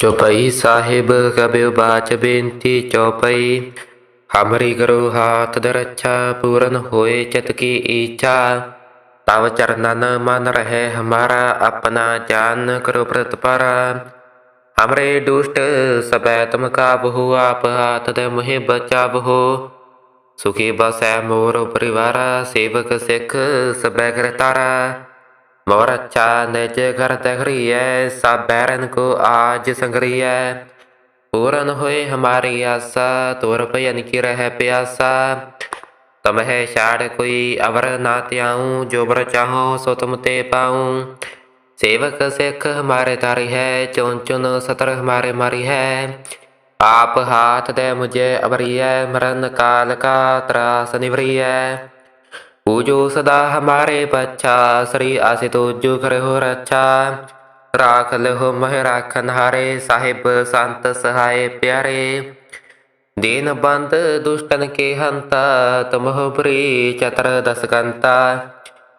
ਚੌਪਈ ਸਾਹਿਬ ਕਬਿਉ ਬਾਚ ਬੇਨਤੀ ਚੌਪਈ। ਹਮਰੀ ਗੁਰੂ ਹਾਥ ਦਰਛਾ, ਪੂਰਨ ਹੋਏ ਚਿਤ ਕੀ ਈਚਾ ਤਵ ਚਰਨਨ ਮਨ ਰਹੇ ਹਮਾਰਾ, ਆਪਣਾ ਜਾਨ ਕਰੋ ਪ੍ਰਤਪਰ ਹਮਰੇ ਦੁਸ਼ਟ ਸਬੈ ਤੁਮ ਕਾਬਹੂ, ਆਪ ਹਾਥ ਦੇ ਮੁਹਿ ਬਚਾਵਹੋ। ਸੁਖੀ ਬਸੈ ਮੋਰ ਪਰਿਵਾਰ, ਸੇਵਕ ਸਿੱਖ ਸਬੈ ਕਰਤਾਰਾ। ਮੋਰ ਅੱਛਾ ਨਿਜ ਘਰ ਤਖਰੀਐ, ਸਭ ਬੈਰਨ ਕੋ ਆਜ ਸੰਗਰੀਐ। ਪੂਰਨ ਹੋਏ ਹਮਾਰੀ ਆਸਾ, ਤੋਰ ਭਜਨ ਕੀ ਰਹਿ ਪਿਆਸਾ। ਤਮਹਿ ਛਾੜ ਕੋਈ ਅਵਰ ਨਾ ਤਿਆਉ ਜੋ ਬਰ ਚਾਹੋ ਸੋ ਤੁਮ ਤੇ ਪਾਉ। ਸੇਵਕ ਸਿੱਖ ਹਮਾਰੇ ਤਾਰੀ ਹੈ ਚੁਨ ਚੁਨ ਸਤਰ ਹਮਾਰੇ ਮਾਰੀ ਹੈ। ਆਪ ਹਾਥ ਦੇ ਮੁਝੇ ਅਵਰੀਐ, ਮਰਨ ਕਾਲ ਕਾ ਤਰਾਸ ਨਿਵਰੀਐ ਪੂਜੋ ਸਦਾ ਹਮਾਰੇ ਬੱਚਾ ਸ੍ਰੀ ਆਸਿ ਤੁਜੁ ਕਰਹੁ ਰਾਖ ਲਹੁ ਮਹਿ ਰਾਖਨ ਹਾਰੇ ਸਾਹਿਬ ਸੰਤ ਸਹਾਏ ਪਿਆਰੇ ਦੀਨ ਬੰਦ ਦੁਸ਼ਟਨ ਕੇ ਹੰਤਾ ਤਮਹੁ ਪ੍ਰੀ ਚਤਰ ਦਸਕੰਤਾ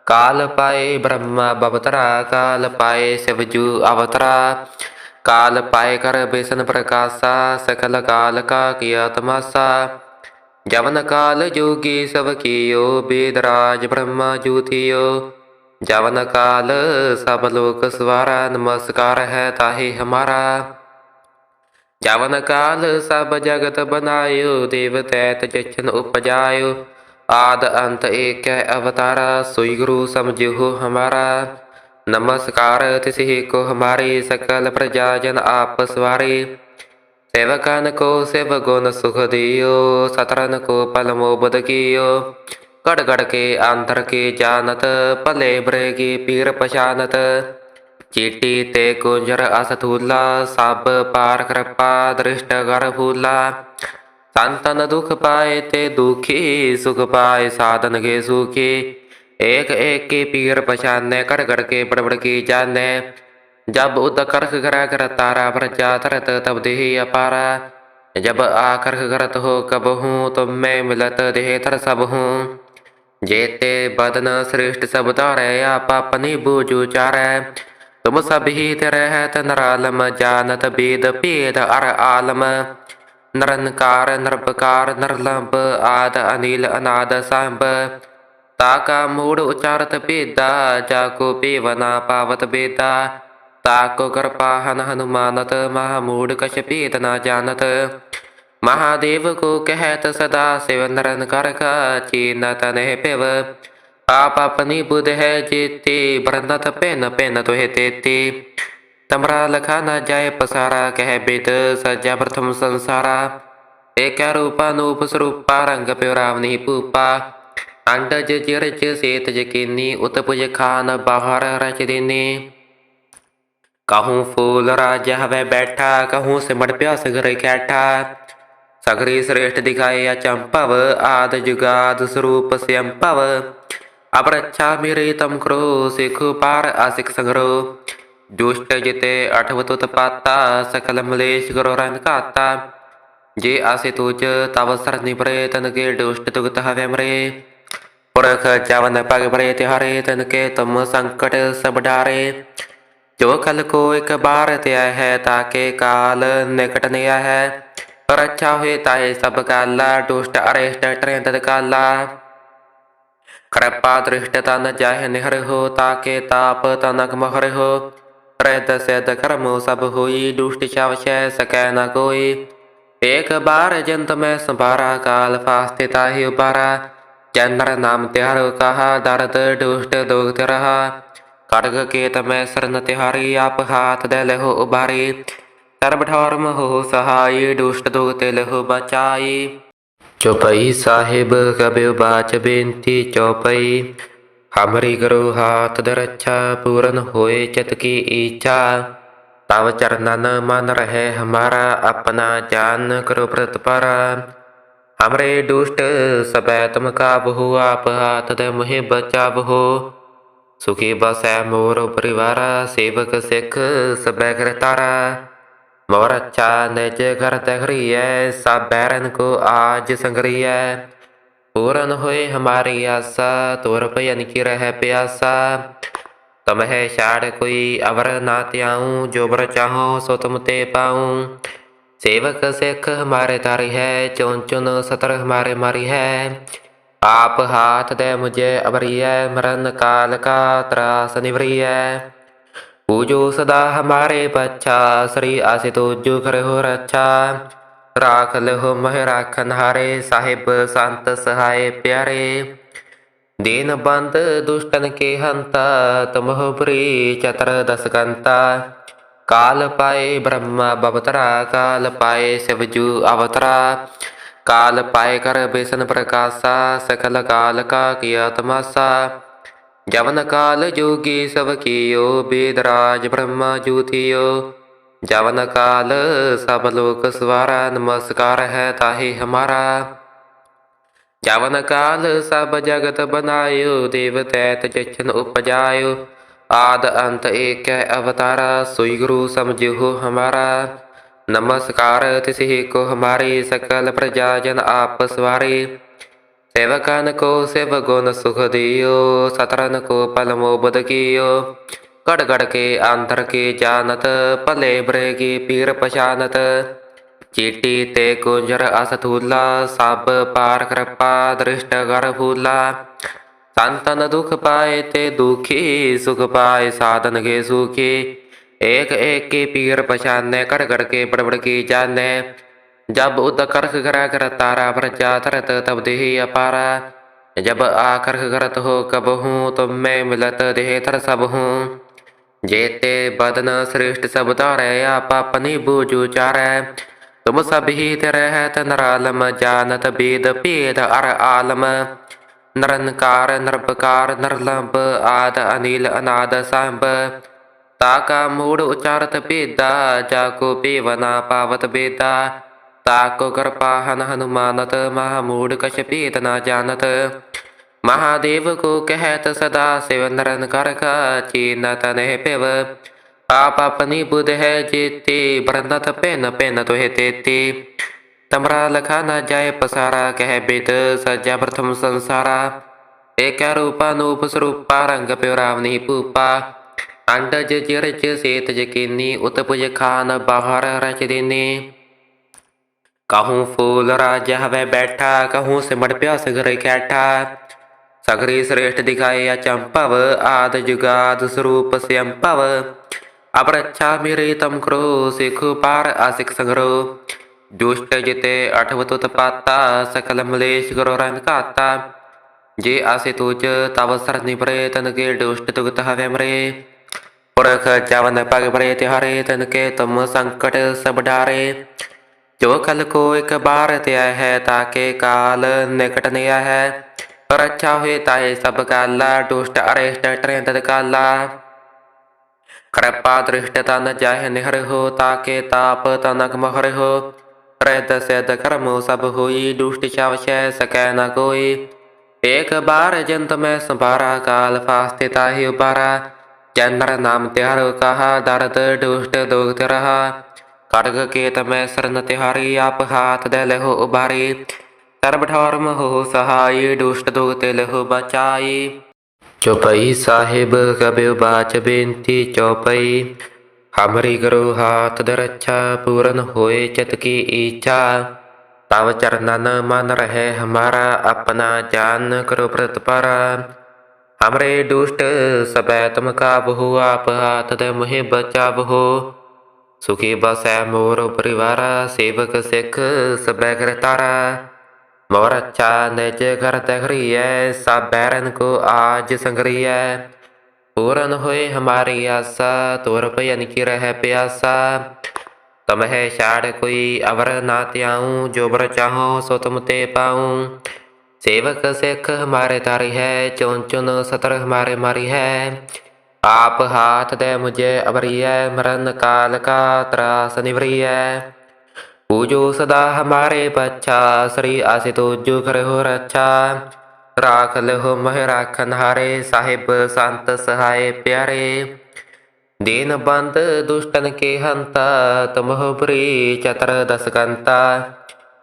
ਕਾਲ ਪਾਏ ਬ੍ਰਹਮਾ ਬਵਤਰਾ ਕਾਲ ਪਾਏ ਸਿਵਜੂ ਅਵਤਰਾ ਕਾਲ ਪਾਏ ਕਰ ਬੇਸਨ ਪ੍ਰਕਾਸ਼ਾ ਸਕਲ ਕਾਲ ਕਾ ਕੀਆ ਤਮਾਸਾ ਜਵਨ ਕਾਲ ਜੋਗੀ ਸਭ ਕੀਓ ਬੇਦਰਾਜ ਬ੍ਰਹਮਾ ਜੋਤੀਓ। ਜਵਨ ਕਾਲ ਸਭ ਲੋਕ ਸਵਾਰਾ, ਨਮਸਕਾਰ ਹੈ ਤਾਹੇ ਹਮਾਰਾ। ਜਵਨ ਕਾਲ ਸਭ ਜਗਤ ਬਨਾਇਓ, ਦੇਵ ਤੈਤ ਜਚਨ ਉਪਜਾਇਓ। ਆਦ ਅੰਤ ਏਕੈ ਅਵਤਾਰਾ, ਸੋਈ ਗੁਰੂ ਸਮਝਿਓ ਹਮਾਰਾ। ਨਮਸਕਾਰ ਤਿਸਹਿ ਕੋ ਹਮਾਰੇ, ਸਕਲ ਪ੍ਰਜਾ ਜਨ ਆਪ ਸਵਾਰੇ। ਸੇਵਕਨ ਕੋ ਸਿਵ ਗੁਣ ਸੁਖ ਦਿਓ ਸਤਰਨ ਕੋ ਪਲ ਮੋਬਦ ਕੀਓ ਕੇ ਅੰਤਰ ਕੇ ਜਾਣਤ ਭਲੇ ਬਰੇ ਕੀ ਪੀਰ ਪਛਾਨਤ ਚੀਟੀ ਤੇ ਕੁੰਜਰ ਅਸਥੂਲਾ ਸਭ ਪਾਰ ਕਿਰਪਾ ਦ੍ਰਿਸ਼ਟ ਕਰ ਫੂਲਾ ਸੰਤਨ ਦੁਖ ਪਾਏ ਤੇ ਦੁਖੀ ਸੁਖ ਪਾਏ ਸਾਧਨ ਕੇ ਸੁਖੀ ਏਕ ਏਕ ਕੀ ਪੀਰ ਪਛਾਨੈ ਘੜ ਕਰ ਕੇ ਬੜਬੜ ਕੀ ਜਾਣੈ जब उद करख करा कर तारा प्रजा तरत तब देहि अपारा जब आकर्ष करत हो कब हूँ तुम में मिलत देह तर सब हूँ जेते बदन श्रेष्ठ सब तारे आप अपनी बूझू चारै तुम सब ही रहत नरालम जानत वेद भेद अर आलम निरंकार निरपकार निर्लंब आद अनिल अनाद सांब ताका मूड उचारत भेदा जाको पेवना पावत बेदा ਤਾਕੋ ਕਿਰਪਾਹਨ ਹਨੁਮਾਨਤ ਮਹਾਮੂੜ ਕਛ ਭੇਦ ਨਾ ਜਾਣਤ ਮਹਾਦੇਵ ਕੋ ਕਹਿਤ ਸਦਾ ਸਿਵ ਨਰਨ ਕਰ ਕਾ ਚੀਨ ਤਨਹਿ ਪਿਵ ਆਪ ਆਪਣੀ ਬੁਧ ਹੈ ਜੀਤੀ ਬਰਨਤ ਪੈਨ ਪੈਨ ਤੋਹਿ ਤੇਤੀ ਤਮਰਾ ਲਖਾ ਨਾ ਜਾਏ ਪਸਾਰਾ ਕਹਿ ਬਿਦ ਸਜਾ ਪ੍ਰਥਮ ਸੰਸਾਰਾ ਏਕ ਰੂਪਾ ਸਰੂਪਾ ਰੰਗ ਪਿਉ ਰਾਵਨੀ ਭੂਪਾ ਅੰਡਜ ਜਿਰਜ ਸੇਤ ਜਕੀਨੀ ਉਤਪੁਜ ਖਾਨ ਬਾਹਰ ਰਚ ਦੇਨੀ कहूँ फूल राजा हवे बैठा कहूँ सिमट प्या सगर कैठा सगरी श्रेष्ठ दिखाए अचंपव आद जुगाद स्वरूप स्वयंपव अब रक्षा मेरे तम करो सिख पार आसिक संग्रो दुष्ट जिते अठवतुत पाता सकल मलेश करो रन काता जे आसे तुझ तव सर निपरे तन के दुष्ट तुगत हवे मरे पुरख चावन पग परे तिहारे तन के तुम संकट सब डारे ਜੋ ਕਲ ਕੋ ਇੱਕ ਬਾਰ ਤਿਆ ਹੈ ਤਾਕੇ ਕਾਲ ਨਿਕਟ ਨਿਆ ਹੈ। ਰੱਛਾ ਹੋਏ ਤਾਏ ਸਭ ਕਾਲਾ ਦੁਸ਼ਟ, ਅਰੇਸ਼ਟ ਟ੍ਰੇਂਦ ਕਾਲਾ। ਕਿਰਪਾ, ਦ੍ਰਿਸ਼ਟ ਤਨ ਜਾਹਿ ਨਿਹਰ ਹੋ ਤਾਕੇ ਤਾਪ ਤਨਕ ਮਹਰ ਹੋ। ਰਹਿਤ ਸਿਧ ਕਰਮ ਸਭ ਹੋਈ, ਦੁਸ਼ਟ ਛਾਵਸ਼ੈ ਸਕੈ ਨ ਕੋਈ। ਏਕ ਬਾਰ ਜੰਤ ਮੈਂ ਸੰਭਾਰਾ, ਕਾਲ ਫਾਸਤੇ ਤਾਹਿ ਉਬਾਰਾ ਚੰਦਰ ਨਾਮ ਤਿਹਾਰ ਕਹਾ, ਦਰਦ ਦੁਸ਼ਟ ਦੁਖ ਰਹਾ। ਖੜਗ ਕੇਤ ਮੈਂ ਸਰਨ ਤਿਹਾਰੀ, ਆਪ ਹਾਥ ਦੇ ਲਹੋ ਉਬਾਰੀ ਸਰਬ ਠੌਰਮ ਹੋ ਸਹਾਈ, ਦੁਸ਼ਟ ਦੁਖ ਤੇ ਲਹੋ ਬਚਾਈ। ਚੌਪਈ ਸਾਹਿਬ, ਕਬਿਉ ਬਾਚ ਬੇਨਤੀ ਚੌਪਈ। ਹਮਰੀ ਗੁਰੂ ਹਾਥ ਦਰਛਾ ਪੂਰਨ ਹੋਏ ਚਿਤ ਕੀ ਈਚਾ। ਤਵ ਚਰਨਨ ਮਨ ਰਹੇ ਹਮਾਰਾ, ਆਪਣਾ ਜਾਨ ਕਰੋ ਪ੍ਰਤਪਰ ਹਮਰੇ ਦੁਸ਼ਟ ਸਬੈ ਤੁਮ ਕਾਬਹੂ ਆਪ ਹਾਥ ਦੇ ਮੁਹਿ ਬਚਾਵਹੋ ਸੁਖੀ ਬਸੈ ਮੋਰ ਪਰਿਵਾਰ ਸੇਵਕ ਸਿੱਖ ਸਬੈ ਕਰਤਾਰਾ ਮੋਰ ਅੱਛਾ ਨਿਜ ਘਰ ਤਖਰੀਐ ਸਭ ਬੈਰਨ ਕੋ ਆਜ ਸੰਗਰੀਐ ਪੂਰਨ ਹੋਏ ਹਮਾਰੀ ਆਸਾ ਤੋਰ ਭਜਨ ਕੀ ਰਹਿ ਪਿਆਸਾ ਤਮਹਿ ਛਾੜ ਕੋਈ ਅਵਰ ਨਾ ਤਿਆਉ ਜੋ ਬਰ ਚਾਹੋ ਸੋ ਤੁਮ ਤੇ ਪਾਉ ਸੇਵਕ ਸਿੱਖ ਹਮਾਰੇ ਤਾਰੀ ਹੈ ਚੁਨ ਚੁਨ ਸਤਰ ਹਮਾਰੇ ਮਾਰੀ ਹੈ ਆਪ ਹਾਥ ਦੇ ਮੁਝੇ ਅਬਰੀਐ ਮਰਨ ਕਾਲ ਕਾ ਤਰਾਸ ਨਿਵਰੀਐ। ਪੂਜੋ ਸਦਾ ਹਮਾਰੇ ਬੱਚਾ ਸ੍ਰੀ ਆਸਿ ਤੁਜੁ ਕਰਹੁ ਰੱਛਾ ਰਾਖ ਲਹੁ ਮਹਿ ਰਾਖਨ ਹਾਰੇ, ਸਾਹਿਬ ਸੰਤ ਸਹਾਏ ਪਿਆਰੇ। ਦੀਨ ਬੰਦ ਦੁਸ਼ਟਨ ਕੇ ਹੰਤਾ, ਤੁਮਹੁ ਬਰੀ ਚਤਰ ਦਸ ਕੰਤਾ। ਕਾਲ ਪਾਏ ਬ੍ਰਹਮਾ ਬਵਤਰਾ ਕਾਲ ਪਾਏ ਸਿਵਜੂ ਅਵਤਰਾ ਕਾਲ ਪਾਏ ਕਰ ਬੇਸਨ ਪ੍ਰਕਾਸ਼ਾ ਸਕਲ ਕਾਲ ਕਾ ਕੀਆ ਤਮਾਸਾ ਜਵਨ ਕਾਲ ਜੋਗੀ ਸਭ ਕੀਓ, ਬੇਦਰਾਜ ਬ੍ਰਹਮਾ ਜੂਤਿਓ ਜਵਨ ਕਾਲ ਸਭ ਲੋਕ ਸਵਾਰਾ, ਨਮਸਕਾਰ ਹੈ ਤਾਹੇ ਹਮਾਰਾ। ਜਵਨ ਕਾਲ ਸਭ ਜਗਤ ਬਨਾਇਓ, ਦੇਵ ਤੈਤ ਜਚਨ ਉਪਜਾਇਓ। ਆਦ ਅੰਤ ਏਕੈ ਅਵਤਾਰਾ ਸੋਈ ਗੁਰੂ ਸਮਝਿਓ ਹਮਾਰਾ ਨਮਸਕਾਰ ਤਿਸਹਿ ਕੋ ਹਮਾਰੀ ਸਕਲ ਪ੍ਰਜਾ ਜਨ ਆਪ ਸਵਾਰੇ ਸੇਵਕਨ ਕੋ ਸਿਵ ਗੁਣ ਸੁਖ ਦਿਓ, ਸਤਰਨ ਕੋ ਪਲ ਮੋਬਦ ਕੀਓ। ਕੜ ਕੜ ਕੇ ਪੀਰ ਪਛਾਨਤ। ਚੀਟੀ ਤੇ ਕੁੰਜਰ ਅਸਥੂਲਾ, ਸਭ ਪਾਰ ਕਿਰਪਾ ਦ੍ਰਿਸ਼ਟ ਕਰ ਫੂਲਾ। ਸੰਤਨ ਦੁਖ ਪਾਏ ਤੇ ਦੁਖੀ, ਸੁਖ ਪਾਏ ਸਾਧਨ ਕੇ ਸੁਖੀ। एक एक की पीर पहचाने कर कर के बड़बड़ की जाने जब उद कर्क करा कर तारा पर जातरत तब देह अपारा जब आकर्क करत हो कब हूँ तुम मैं मिलत देहतर सब हूँ जेते बदन श्रेष्ठ सब तारे आप अपनी बूझू चारे तुम सब ही रहत नरालम जानत बेद पेद अर आलम नरनकार नरपकार नरलंब आद अनिल अनाद सांब ਤਾਕਾ ਮੂੜ ਉਚਾਰਤ ਭੇਦਾ, ਜਾ ਕੋ ਭੇਵਨਾ ਪਾਵਤ ਬੇਦਾ। ਤਾਕੋ ਕਿਰਪਾ ਹਨ ਹਨੂਮਾਨਤ ਮਹਾਮੂੜ ਕਛ ਭੇਦ ਨਾ ਜਾਣਤ। ਮਹਾਦੇਵ ਕੋ ਕਹਿਤ ਸਦਾ ਸਿਵਨਰਨ ਕਰਖ, ਚੀਨ ਤਨਹਿ ਭਿਵ। ਆਪ ਆਪਣੀ ਬੁਧ ਹੈ ਜੀਤੀ ਬਰਨਤ ਪੈਨ ਪੈਨ ਤੋਹਿ ਤੇਤੀ। ਤਮਰਾ ਲਖਾ ਨਾ ਜਾਏ ਪਸਾਰਾ, ਕਹਿ ਬਿਤ ਸਜਾ ਪ੍ਰਥਮ ਸੰਸਾਰਾ। ਏਕ ਰੂਪਾ ਨੂਪ ਸਰੂਪਾ, ਰੰਗ ਪਿਉ ਰਾਮ ਨਹੀਂ ਭੂਪਾ। ਅੰਡਜ ਚਿਰਚ ਸੇਤ ਜਕੀਨੀ ਉਤਪੁਜ ਖਾਨ, ਬਾਹਰ ਰਚ ਦੇਨੇ। ਕਹੂੰ ਫੂਲ ਰਾਜ ਹਵੇ ਬੈਠਾ, ਕਹੂੰ ਸਿਮੜ ਪਿਆ ਸਗਰੇ ਕੈਠਾ ਸਗਰੇ ਸ੍ਰੇਸ਼ਟ ਦਿਖਾਏ ਅਚੰਭਵ, ਆਦ ਜੁਗਾਦ ਸਰੂਪ ਸਿਅੰਭਵ। ਅਪਰਛਾ ਮੇਰੇ ਤਮ ਕਰੋ, ਸਿਖ ਪਾਰ ਆਸਿਕ ਸੰਗਰੋ। ਦੁਸ਼ਟ ਜਿਤੇ ਅਠਵ ਤੁਤ ਪਾਤਾ, ਸਕਲ ਮਲੇਸ਼ ਕਰੋ ਰਣ ਘਾਤਾ। ਜੇ ਆਸੇ ਤੂਚ, ਤਵ ਸਰਨਿ ਪਰੇ ਤਨ ਕੇ ਦੁਸ਼ਟ ਤੁਗਤ ਹਵੇ ਮਰੇ। පුරකජාවන පගබරේති හරේතනකේ තම සංකට සබඩාරේ ජෝකලකෝ එක භාරතය है ताके काल निकटनय है पर अच्छा होता है सब काला दुष्ट अरेष्ट ट्रेन काला कृपा दृष्ट तन जाह निहर हो ताके ताप तनक मोहर हो प्रेत सेद कर्म सब हुई दुष्ट शावश सकै न कोई एक बार जंत में संभारा काल फास्तिता ही उबारा ਚੰਦਰ ਨਾਮ ਤਿਹਾਰ ਕਹਾ ਦਰਦ ਦੁਸ਼ਟ ਦੁਖ ਰਹਾ ਖੜਗ ਕੇਤ ਮੈਂ ਸਰਨ ਤਿਹਾਰੀ ਆਪ ਹਾਥ ਦੇ ਲਹੋ ਉਬਾਰੀ ਸਰਬ ਠੌਰਮ ਹੋ ਸਹਾਈ ਦੁਸ਼ਟ ਦੁਖ ਲਹੋ ਬਚਾਈ ਚੌਪਈ ਸਾਹਿਬ ਕਬਿਉ ਬਾਚ ਬੇਨਤੀ ਚੌਪਈ ਹਮਰੀ ਗੁਰੂ ਹਾਥ ਦ ਪੂਰਨ ਹੋਏ ਚਿਤ ਕੀ ਈਚਾ ਤਵ ਚਰਨਨ ਮਨ ਰਹੇ ਹਮਾਰਾ ਆਪਣਾ ਜਾਨ ਕਰੋ ਪ੍ਰਤਪਾਰਾ ਹਮਰੇ ਦੁਸ਼ਟ ਸਬੈ ਤੁਮ ਕਾ ਬਹੁ ਆਪ ਹਾਥ ਦੇ ਮੁਹਿ ਸੁਖੀ ਬਸੈ ਮੋਰ ਪਰਿਵਾਰਾ, ਸੇਵਕ ਸਿੱਖ ਸਬੈ ਕਰਤਾਰਾ ਮੋਰ ਅੱਛਾ ਨਿਜ ਘਰ ਤਖਰੀਐ ਸਭ ਬੈਰਨ ਕੋ ਆਜ ਸੰਗਰੀਐ। ਪੂਰਨ ਹੋਏ ਹਮਾਰੀ ਆਸਾ, ਤੋਰ ਭਜਨ ਕੀ ਰਹਿ ਪਿਆਸਾ। ਤਮਹਿ ਛਾੜ ਕੋਈ ਅਵਰ ਨਾ ਤਿਆਉ ਜੋ ਬਰ ਚਾਹੋ ਸੋ ਤੁਮ ਤੇ ਪਾਉ। सेवक सिख हमारे तारी है चुन चुन सतर हमारे मारी है आप हाथ दे मुझे अबरी है मरण काल का त्रास निवरी है पूजो सदा हमारे बच्चा श्री आसि तुजु कर हो रक्षा राख लो मह राखन हारे साहिब संत सहाय प्यारे दीन बंद दुष्टन के हंता तुम बुरी चतर दस कंता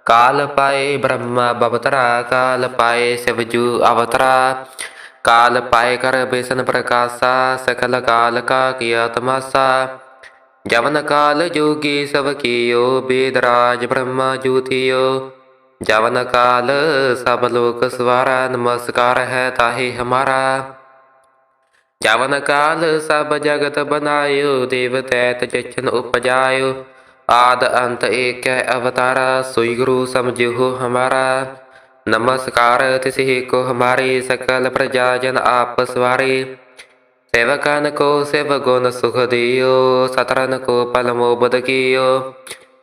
ਕਾਲ ਪਾਏ ਬ੍ਰਹਮਾ ਬਵਤਰਾ ਕਾਲ ਪਾਏ ਸਿਵਜੂ ਅਵਤਰਾ ਕਾਲ ਪਾਏ ਕਰ ਬੇਸਨ ਪ੍ਰਕਾਸ਼ਾ ਸਕਲ ਕਾਲ ਕਾ ਕੀਆ ਤਮਾਸਾ ਜਵਨ ਕਾਲ ਜੋਗੀ ਸਭ ਕੀਓ ਬੇਦਰਾਜ ਬ੍ਰਹਮਾ ਜੂਤਿਓ ਜਵਨ ਕਾਲ ਸਭ ਲੋਕ ਸਵਾਰਾ ਨਮਸਕਾਰ ਹੈ ਤਾਹੇ ਹਮਾਰਾ ਜਵਨ ਕਾਲ ਸਭ ਜਗਤ ਬਨਾਇਓ ਦੇਵਤੈ ਤਜਚਨ ਉਪਜਾਇਓ ਆਦ ਅੰਤ ਏਕ ਹੈ ਅਵਤਾਰਾ, ਸੋਈ ਗੁਰੂ ਸਮਝਿਓ ਹਮਾਰਾ। ਨਮਸਕਾਰ ਤਿਸਹਿ ਕੋ ਹਮਾਰੇ ਸਕਲ ਪ੍ਰਜਾ ਜਨ ਆਪਸ ਵਾਰੇ ਸੇਵਕਨ ਕੋ ਸੇਵ ਗੁਣ ਸੁਖ ਦਿਓ, ਸਤਰਨ ਕੋ ਪਲਮੋ ਬੁਧ ਕੀਓ।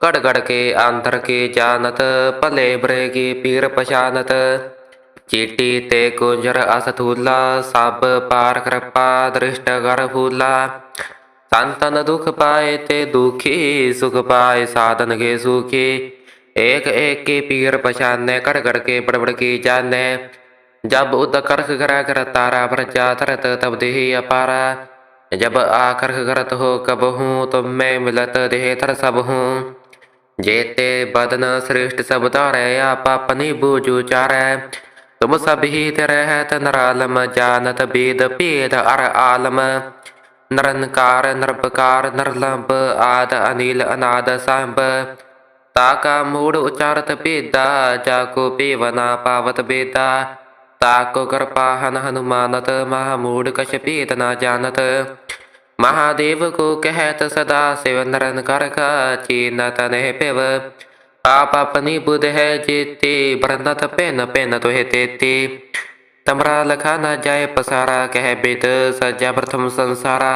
ਘੜ ਘੜ ਕੇ ਅੰਦਰ ਕੀ ਜਾਣਤ, ਭਲੇ ਬਰੇ ਕੀ ਪੀਰ ਪਛਾਨਤ। ਚੀਟੀ ਤੇ ਕੁੰਜਰ ਅਸਥੂਲਾ, ਸਭ ਪਾਰ ਕਿਰਪਾ ਦ੍ਰਿਸ਼ਟ ਕਰ ਫੂਲਾ। ਸੰਤਨ ਦੁਖ ਪਾਏ ਤੇ ਦੁਖੀ ਸੁਖ ਪਾਏ ਸਾਧਨ ਕੇ ਸੁਖੀ ਏਕ ਏਕ ਕੀ ਪੀਰ ਪਛਾਨੇ ਕਰ ਕਰ ਕੇ ਬੜ ਬੜ ਕੀ ਜਾਣੇ जब उद करख करा कर तारा प्रजा तरत तब देहि अपारा जब आकर्ष करत हो कब हूँ तुम में मिलत देह थर सब हूँ जेते बदन श्रेष्ठ सब तारे आपा पनी बूझू चारै तुम सब ही रहत नरालम जानत वेद भेद अर आलम ਨਿਰੰਕਾਰ ਨਿਰਪਕਾਰ ਨਿਰਲੰਭ, ਆਦ, ਅਨਿਲ, ਅਨਾਦ, ਸੰਭ। ਤਾ ਕਾ ਮੂੜ ਉਚਾਰਤ ਭੇਦਾ, ਜਾ ਕੋ ਭੇਵਨਾ ਪਾਵਤ ਬੇਦਾ। ਤਾ ਕੋ ਕਿਰਪਾ ਹਨ ਹਨੂਮਾਨਤ, ਮਹਾ ਮੂੜ ਕਛ ਭੇਦ ਨਾ ਜਾਣਤ। ਮਹਾਦੇਵ ਕੋ ਕਹਿਤ ਸਦਾ ਸਿਵ ਨਿਰੰਕਾਰ ਕਾ ਚੀਨ ਤਨਹਿ ਭਿਵ। ਆਪ ਆਪਣੀ ਬੁਧ ਹੈ ਜੀਤੇ ਬਰਨਤ ਪੈਨ ਪੈਨ ਤੋਹਿ ਤੇਤੀ। तमरा लखा न जाय पसारा कह बेद सज्जा प्रथम संसारा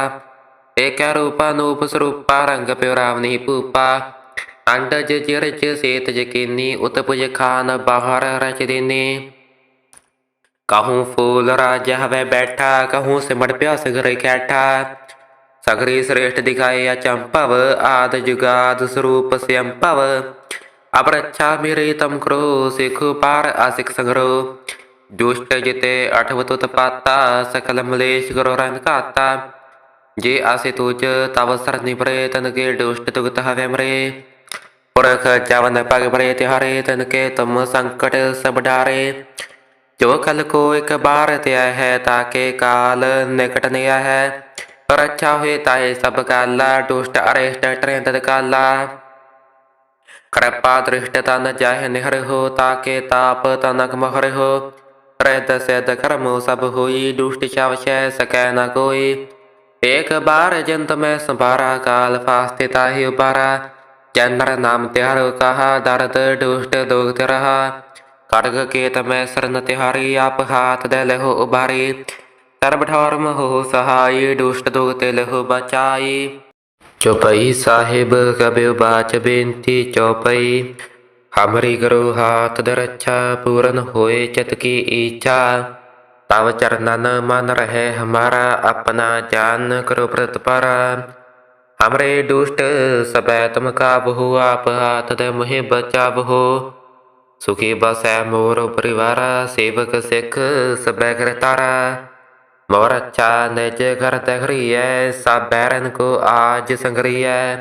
एक रूपा नूप स्वरूपा रंग प्यो रावनी पूपा अंडज जिरज सेत जकीनी उत्पुज खान बाहर रच देने कहूँ फूल राज हवे बैठा कहूँ सिमट प्या सगर कैठा सगरी श्रेष्ठ दिखाए अचंपव आद जुगाद स्वरूप स्वयंपव अब रक्षा मेरे तम करो सिख पार आसिक संग्रो दुष्ट जिते अठवतुत पाता सकल मलेश करो रन काता जे आसे तुझ तव सर निभरे तन के दुष्ट तुगत हवे मरे पुरख जवन पग भरे तिहारे तन के तुम संकट सब डारे जो कल को एक बार त्या है ताके काल निकट नया है पर अच्छा हुए ताए सब काला दुष्ट अरेष्ट ट्रेन तद काला कृपा दृष्ट तन जाह निहर हो ताके ताप तनक महर हो ਪ੍ਰੈਤ ਸਿਧ ਕਰਮ ਸਭ ਹੋਈ, ਦੁਸ਼ਟ ਸ਼ਵ ਸ਼ੈ ਸਕੈ ਨ ਕੋਈ। ਏਕ ਬਾਰ ਜੰਤ ਮੈਂ ਸੰਭਾਰਾ, ਕਾਲ ਫਾਸਤੇ ਤਾਹੀ ਉਬਾਰਾ ਚੰਦਰ ਨਾਮ ਤਿਹਾਰ ਕਹਾ, ਦਰਦ ਦੁਸ਼ਟ ਦੁਖਤ ਰਹਾ। ਕਟਗ ਕੇਤ ਮੈਂ ਸਰਨ ਤਿਹਾਰੀ, ਆਪ ਹਾਥ ਦੇ ਲਹੋ ਉਬਾਰੀ ਸਰਬ ਠੌਰਮ ਹੋ ਸਹਾਈ, ਦੁਸ਼ਟ ਦੁਖਤ ਲਹੋ ਬਚਾਈ। ਚੋਪਈ ਸਾਹਿਬ ਕਬਿਉ ਬਾਚ ਬੇਨਤੀ ਚੋਪਈ। ਕਮਰੀ ਗੁਰੂ ਹਾਥ ਦਰਛਾ ਪੂਰਨ ਹੋਏ ਚਿਤ ਕੀ ਇੱਛਾ ਤਵ ਚਰਨਨ ਮਨ ਰਹੇ ਹਮਾਰਾ ਆਪਣਾ ਜਾਨ ਕਰੋ ਪ੍ਰਤਪਰ ਹਮਰੇ ਦੁਸ਼ਟ ਸਬੈ ਤੁਮ ਕਾ ਬਹੁ ਆਪ ਹਾਥ ਦੇ ਮੁਹਿ ਬਚਾਵਹੁ ਸੁਖੀ ਬਸੈ ਮੋਰ ਪਰਿਵਾਰ ਸੇਵਕ ਸਿਖ ਸਬੈ ਕਰਤਾਰ ਮੋਰ ਅੱਛਾ ਨਿਜ ਕਰਤ ਹਰੀਐ ਸਭ ਬੈਰਨ ਕੋ ਆਜ ਸੰਗਰੀਐ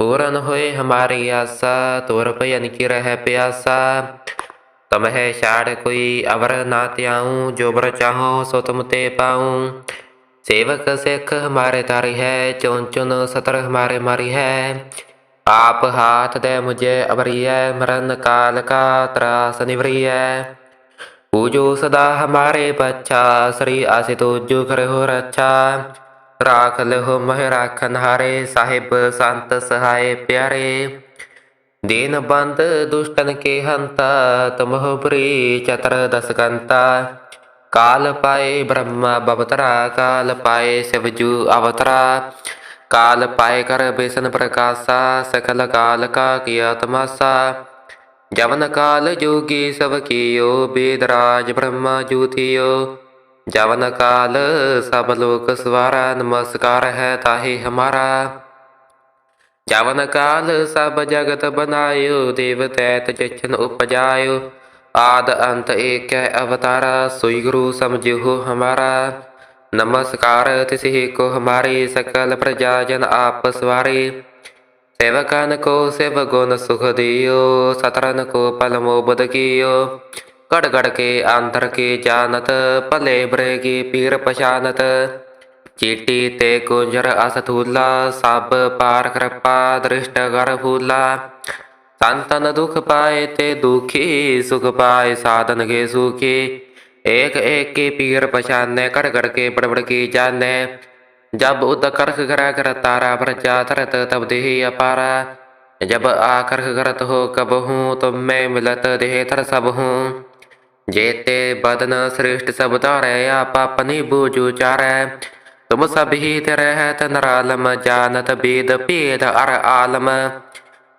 पूरन होए हमारी आशा तोर भयन की रह प्यासा तुम है शाड़ कोई अवर ना त्याऊं जो बर चाहो सो तुम ते पाऊं सेवक सिख हमारे तारी है चुन चुन सतर हमारे मारी है आप हाथ दे मुझे अबरिय मरण काल का त्रास निवरिय पूजो सदा हमारे बच्चा श्री आसि तो जो कर हो रक्षा ਰਾਖ ਲਹੁ ਮਹਿ ਰਾਖਨ ਹਾਰੇ, ਸਾਹਿਬ ਸੰਤ ਸਹਾਏ ਪਿਆਰੇ। ਦੀਨ ਬੰਦ ਦੁਸ਼ਟਨ ਕੇ ਹੰਤਾ ਤਮਹੁ ਪ੍ਰੀ ਚਤਰ ਦਸਕੰਤਾ ਕਾਲ ਪਾਏ ਬ੍ਰਹਮਾ ਬਵਤਰਾ, ਕਾਲ ਪਾਏ ਸਿਵਜੂ ਅਵਤਰਾ। ਕਾਲ ਪਾਏ ਕਰ ਬੇਸਨ ਪ੍ਰਕਾਸ਼ਾ ਸਕਲ ਕਾਲ ਕਾ ਕੀਆ ਤਮਾਸਾ ਜਵਨ ਕਾਲ ਜੋਗੀ ਸਭ ਕੀਓ ਬੇਦਰਾਜ ਬ੍ਰਹਮਾ ਜੂਤਿਓ ਜਵਨ ਕਾਲ ਸਭ ਲੋਕ ਸਵਾਰਾ, ਨਮਸਕਾਰ ਹੈ ਤਾਹੇ ਹਮਾਰਾ। ਜਵਨ ਕਾਲ ਸਭ ਜਗਤ ਬਨਾਇਓ ਦੇਵ ਤੈਤ ਚਿਛਨ ਉਪਜਾਇਓ। ਆਦ ਅੰਤ ਏਕ ਹੈ ਅਵਤਾਰਾ, ਸੋਈ ਗੁਰੂ ਸਮਝਿਓ ਹਮਾਰਾ। ਨਮਸਕਾਰ ਤਿਸਹਿ ਕੋ ਹਮਾਰੇ, ਸਕਲ ਪ੍ਰਜਾ ਜਨ ਆਪ ਸਵਾਰੇ। ਸੇਵਕਨ ਕੋ ਸੇਵ ਗੁਣ ਸੁਖ ਦਿਓ, ਸਤਰਨ ਕੋ ਪਲਮੋ ਬਦਕੀਓ ਘੜ ਘੜ ਕੇ ਅੰਦਰ ਕੀ ਜਾਣਤ, ਭਲੇ ਬਰੇ ਕੀ ਪੀਰ ਪਛਾਨਤ। ਚੀਟੀ ਤੇ ਕੁੰਜਰ ਅਸਥੂਲਾ, ਸਭ ਪਾਰ ਕਿਰਪਾ ਦ੍ਰਿਸ਼ਟ ਕਰ ਫੂਲਾ। ਸੰਤਨ ਦੁਖ ਪਾਏ ਤੇ ਦੁਖੀ, ਸੁਖ ਪਾਏ ਸਾਧਨ ਕੇ ਸੁਖੀ। ਏਕ ਏਕ ਕੇ ਪੀਰ ਪਛਾਨੇ, ਘੜ ਘੜ ਕੇ ਬੜਬੜ ਕੀ ਜਾਣੇ। ਜਬ ਉਦ ਕਰਖ ਕਰਾ ਕਰ ਤਾਰਾ ਪ੍ਰਜਾ ਤਰਤ ਤਬ ਦੇਹੀ ਅਪਾਰਾ। ਜਬ ਆਕਰਖ ਕਰਤ ਹੋ ਕਬ ਹੂੰ, ਤੁਮ ਮੈਂ ਮਿਲਤ ਦੇਹ ਤਰ ਸਭ ਹੂੰ। जेते बदन श्रेष्ठ सब तारे आपा पनी बूझू चारै तुम सब ही रहत नरालम जानत वेद भेद अर आलम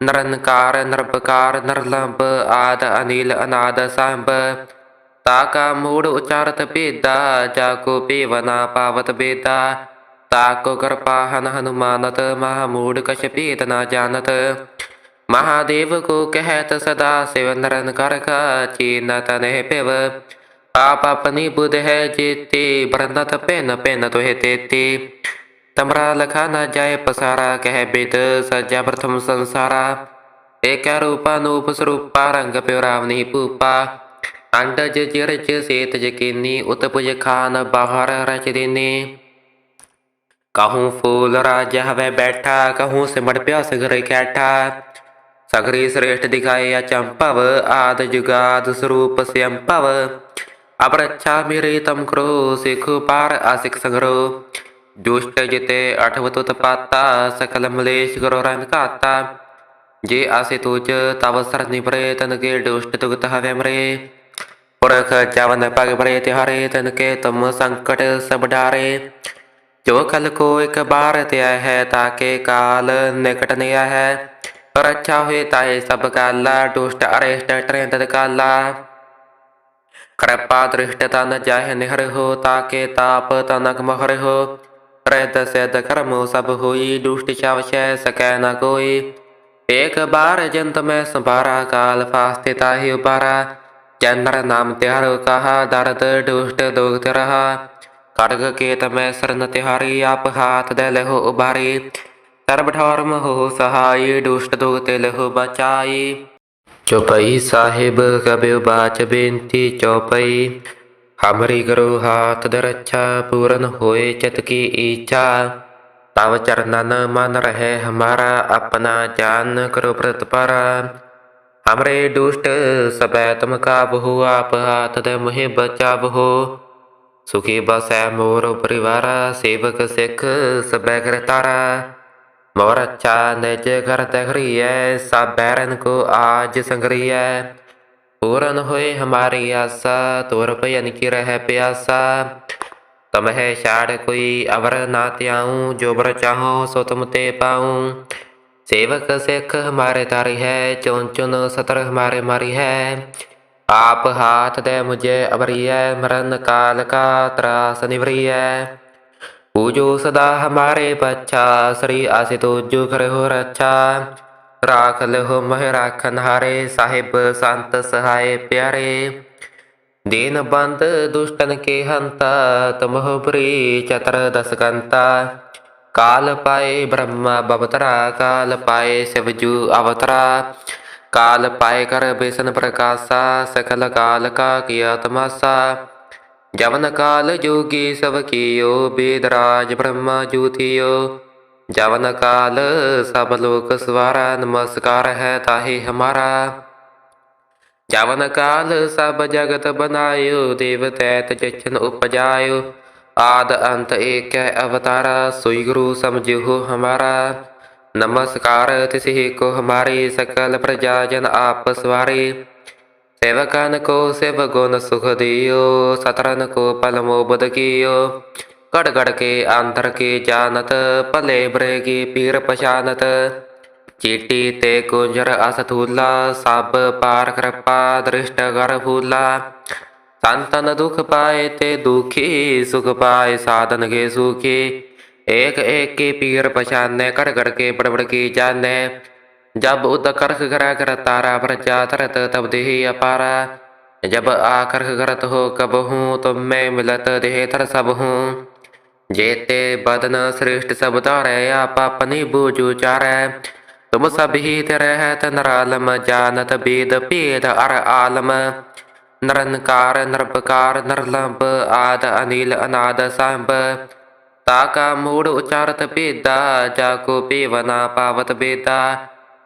निरंकार निरपकार निर्लंब आद अनिल अनाद सांब ताका मूड उचारत भेदा जाको पेवना पावत बेदा ताको कृपा हन हनुमानत महामूड कछ भेद न जानत महादेव को कहत सदा शिव नरन करख चीन तनह पिव आप अपनी बुध है जेते बरनत पेन पेन तुहे तेते तमरा लखा न जाय पसारा कह बिद सज्जा प्रथम संसारा एक रूपा नूप स्वरूपा रंग प्योरावनी पूपा अंडज जिरज सेत जकीनी उतपुज खान बाहर रच देने कहूँ फूल राज हवे बैठा कहूँ सिमट प्या सगर कैठा ਸਗਰੀ ਸ੍ਰੇਸ਼ਟ ਦਿਖਾਏ ਅਚੰਭਵ ਆਦ ਜੁਗਾਦ ਸਰੂਪ ਸਿਅੰਭਵ ਅਪਰਛਾ ਮੇਰੇ ਤਮ ਕਰੋ, ਸਿਖ ਪਾਰ ਆਸਿਕ ਸੰਗਰੋ। ਦੁਸ਼ਟ ਜਿਤੇ ਅਠਵ ਤੁਤ ਪਾਤਾ, ਸਕਲ ਮਲੇਸ਼ ਕਰੋ ਰਨ ਘਾਤਾ। ਜੇ ਆਸੇ ਤੂਚ, ਤਵ ਸਰਨਿ ਪਰੇ ਤਨ ਕੇ ਦੁਸ਼ਟ ਤੁਗਤ ਹਵੇ ਮਰੇ। ਪੁਰਖ ਚਾਵਨ ਪਗ ਪਰੇ ਤਿਹਾਰੇ, ਤਨ ਕੇ ਤਮ ਸੰਕਟ ਸਭ ਡਾਰੇ। ਜੋ ਕਲ ਕੋ ਇੱਕ ਬਾਰ ਤੇ ਆਇਆ ਹੈ, ਤਾਂ ਕੇ ਕਾਲ ਨਿਕਟ ਨਿਆ ਹੈ। ਰੱਛਾ ਹੋਏ ਤਾਏ ਸਭ ਕਾਲਾ ਦੁਸ਼ਟ ਅਰੇਸ਼ਟ ਟ੍ਰੇਂਦ ਕਾਲਾ ਕਿਰਪਾ ਦ੍ਰਿਸ਼ਟ ਤਨ ਜਾਹਿ ਨਿਹਰ ਹੋ ਤਾਕੇ ਤਾਪ ਤਨਕ ਮਹਰ ਹੋ ਪ੍ਰੇਤ ਸੇਦ ਕਰਮੋ ਸਭ ਹੋਈ ਦੁਸ਼ਟ ਸ਼ਵਸ਼ੈ ਸਕੈ ਨ ਕੋਈ ਏਕ ਬਾਰ ਜੰਤ ਮੈਂ ਸੰਭਾਰਾ ਕਾਲ ਫਾਸਤੇ ਤਾਹੀ ਉਪਾਰਾ ਚੰਦਰ ਨਾਮ ਤਿਹਾਰ ਕਹਾ ਦਰਦ ਦੁਸ਼ਟ ਦੁਖਤ ਰਹਾ ਕਰਗ ਕੇਤ ਮੈਂ ਸਰਨ ਤਿਹਾਰੀ ਆਪ ਹਾਥ ਦੇ ਲਹੋ ਉਬਾਰੀ ਸਰਬ ਠੌਰਮ ਹੋ ਸਹਾਈ ਦੁਸ਼ਟ ਦੁਖ ਤੇ ਲਹੁ ਬਚਾਈ। ਚੋਪਈ ਸਾਹਿਬ ਕਬਿਉ ਬਾਚ ਬੇਨਤੀ ਚੋਪਈ। ਹਮਰੀ ਕਰੋ ਹਾਥ ਦਰਛਾ ਪੂਰਨ ਹੋਏ ਚਿਤ ਕੀ ਈਚਾ ਤਵ ਚਰਨਨ ਮਨ ਰਹੇ ਹਮਾਰਾ ਆਪਣਾ ਜਾਨ ਕਰੋ ਪ੍ਰਤਪਰ ਹਮਰੇ ਦੁਸ਼ਟ ਸਬੈ ਤੁਮ ਕਾਬਹੁ ਆਪ ਹਾਥ ਦੇ ਮੁਹਿ ਬਚਾਬਹੁ ਸੁਖੀ ਬਸੈ ਮੋਰ ਪਰਿਵਾਰ ਸੇਵਕ ਸਿਖ ਸਬੈ ਕਰਤਾਰਾ। मोरच्छा निज घर तहरीय सब बैरन को आज संग्रिय पूरन हुए हमारी आशा तुर भयन की रह प्यासा तमह शाड़ कोई अवर ना त्याऊँ जो बर चाहो सो तुम ते पाऊँ सेवक सिख हमारे तारी है चुन चुन सतर हमारे मारी है आप हाथ दे मुझे अवरी है मरण काल का त्रास निवरी है पूजो सदा हमारे बच्चा श्री आसितो जो कर हो रक्षा राख हो मह राखन हारे साहिब संत सहाय प्यारे दीन बंद दुष्टन के हंता तुम हो प्री चतर दस कंता काल पाए ब्रह्मा बवतरा काल पाए शिवजू अवतरा काल पाए कर बेसन प्रकाशा सकल काल का ਜਵਨ ਕਾਲ ਜੋਗੀ ਸਭ ਕੀਓ ਬੇਦਰਾਜ ਬ੍ਰਹਮਾ ਜੂਤਿਓ। ਜਵਨ ਕਾਲ ਸਭ ਲੋਕ ਸਵਾਰਾ, ਨਮਸਕਾਰ ਹੈ ਤਾਹੇ ਹਮਾਰਾ। ਜਵਨ ਕਾਲ ਸਭ ਜਗਤ ਬਨਾਇਓ ਦੇਵ ਤੈਤ ਜਚਨ ਉਪਜਾਇਓ। ਆਦ ਅੰਤ ਏਕ ਅਵਤਾਰਾ, ਸੋਈ ਗੁਰੂ ਸਮਝਿਓ ਹਮਾਰਾ। ਨਮਸਕਾਰ ਤਿਸਹਿ ਕੋ ਹਮਾਰੇ, ਸਕਲ ਪ੍ਰਜਾ ਜਨ ਆਪ ਸਵਾਰੇ। ਸੇਵਕਾਨਕੋ ਸੇਵਗੋ ਨ ਸੁਖਦੀਓ ਸਤਰਨਕੋ ਪਲਮੋ ਬਦਕੀਓ ਘੜ ਘੜ ਕੇ ਅੰਤਰ ਕੀ ਜਾਣਤ ਭਲੇ ਬਰੇ ਕੀ ਪੀਰ ਪਛਾਨਤ ਚੀਟੀ ਤੇ ਕੁੰਜਰ ਅਸਥੂਲਾ ਸਭ ਪਾਰ ਕਿਰਪਾ ਦ੍ਰਿਸ਼ਟ ਕਰ ਫੂਲਾ ਸੰਤਨ ਦੁਖ ਪਾਏ ਤੇ ਦੁਖੀ ਸੁਖ ਪਾਏ ਸਾਧਨ ਕੇ ਸੁਖੀ ਏਕ ਏਕ ਕੀ ਪੀਰ ਪਛਾਨੇ ਘੜ ਘੜ ਕੇ ਬੜਬੜ ਕੀ ਜਾਣੇ जब उदकर्ष ग्रह कर तारा प्रजातरत तब देह अपारा जब आकर्ष करत हो कब हूँ तुम मैं मिलत देहतर सब हूँ जेते बदन श्रेष्ठ सब तारे आप अपनी बूझू चारे तुम सब ही रहत नरालम जानत बेद पेद अर आलम नरनकार नरपकार नरलंब आद अनिल अनाद सांब ताका मूड उचारत बेदा जाको पेवना पावत बेदा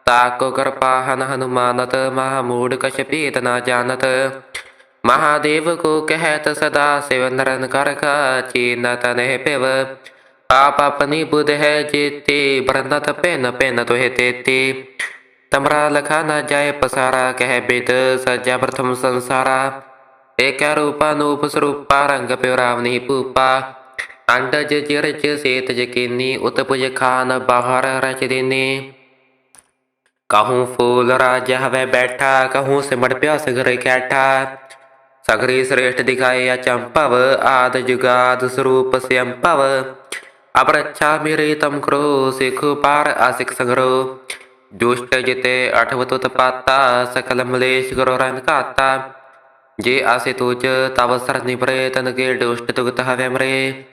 ਪਾਵਤ ਬੇਦਾ ਤਾ ਕੋ ਕਿਰਪਾਹਨ ਹਨੁਮਾਨਤ ਮਹਾਮੂੜ ਕਛ ਭੇਦ ਨਾ ਜਾਣਤ ਮਹਾਦੇਵ ਕੋ ਕਹਿਤ ਸਦਾ ਸਿਵ ਨਿਰੰਕਾਰ ਕਾ ਚੀਨ ਤਨਹਿ ਪਿਵ ਆਪ ਆਪਣੀ ਬੁਧ ਹੈ ਜੀਤੀ ਬਰਨਤ ਪੈਨ ਪੈਨ ਤੋਹਿ ਤੇਤੀ ਤਮਰਾ ਲਖਾ ਨਾ ਜਾਏ ਪਸਾਰਾ ਕਹਿ ਬਿਤ ਸਜਾ ਪ੍ਰਥਮ ਸੰਸਾਰਾ ਏਕ ਰੂਪਾ ਨੂਪ ਸਰੂਪਾ ਰੰਗ ਪਿਉਰਾਵਨੀ ਭੂਪਾ ਅੰਡਜ ਜਿਰਜ ਸੇਤ ਜਕੀਨੀ ਉਤਪੁਜ ਖਾਨ ਬਾਹਰ ਰਚ ਦੇਨੀ ਕਹੂੰ ਫੂਲ ਰਾਜ ਹਵੇ ਬੈਠਾ ਕਹੂੰ ਸਿਮੜ ਪਿਆ ਸਗਰ ਕੈਠਾ ਸਗਰੀ ਸ੍ਰੇਸ਼ਟ ਦਿਖਾਏ ਅਚੰਭਵ ਆਦ ਜੁਗਾਦ ਸਰੂਪ ਸਿਅੰਭਵ ਅਬ ਰੱਛਾ ਮੇਰੇ ਤਮ ਕਰੋ ਸਿਖ ਪਾਰ ਆਸਿਕ ਸੰਗਰੋ ਦੁਸ਼ਟ ਜਿਤੇ ਅਠਵ ਤੁਤ ਪਾਤਾ ਸਕਲ ਮਲੇਸ਼ ਕਰੋ ਰਨ ਘਾਤਾ ਜੇ ਆਸੇ ਤੁਜ ਤਵ ਸਰ ਨਿਬਰੇ ਤਨ ਕੇ ਦੁਸ਼ਟ ਤੁਗਤ ਹਵੇ ਮਰੇ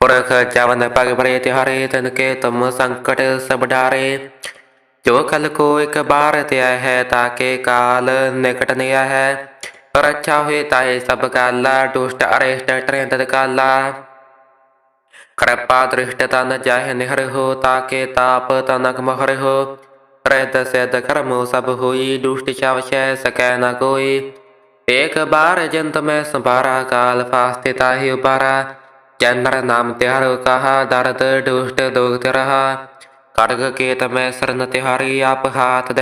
ਪੁਰਖ ਚਵਨ ਪਗ ਭਰੇ ਤਿਹਾਰੇ ਤਨ ਕੇ ਤੁਮ ਸੰਕਟ ਸਭ ਡਾਰੇ ਜੋ ਕਲ ਕੋ ਇੱਕ ਬਾਰ ਤਿਆ ਹੈ, ਤਾਕੇ ਕਾਲ ਨਿਕਟ ਨਿਆ ਹੈ। ਰੱਛਾ ਹੋਏ ਤਾਏ ਸਭ ਕਾਲਾ, ਦੁਸ਼ਟ ਅਰੇਸ਼ਟ ਟਰੇ ਕਾਲਾ। ਕਿਰਪਾ ਦ੍ਰਿਸ਼ਟ ਤਨ ਜਾਹਿ ਨਿਹਰ ਹੋ, ਤਾਕੇ ਤਾਪ ਤਨਕ ਮਹਰ ਹੋ। ਰਹਿਤ ਸਿਧ ਕਰਮੋ ਸਭ ਹੋਈ, ਦੁਸ਼ਟ ਚਵਸ਼ੈ ਸਕੈ ਨ ਕੋਈ। ਏਕ ਬਾਰ ਜੰਤ ਮੈਂ ਸੰਭਾਰਾ, ਕਾਲ ਫਾਸਤੇ ਤਾਹਿ ਉਪਾਰਾ। ਜਨਰ ਨਾਮ ਤਿਹਾਰ ਕਹਾ, ਦਰਦ ਦੁਸ਼ਟ ਦੁਖਤ ਰਹਾ। ਖੜਗ ਕੇਤ ਮੈਂ ਸਰਨ ਤਿਹਾਰੀ ਆਪ ਹਾਥ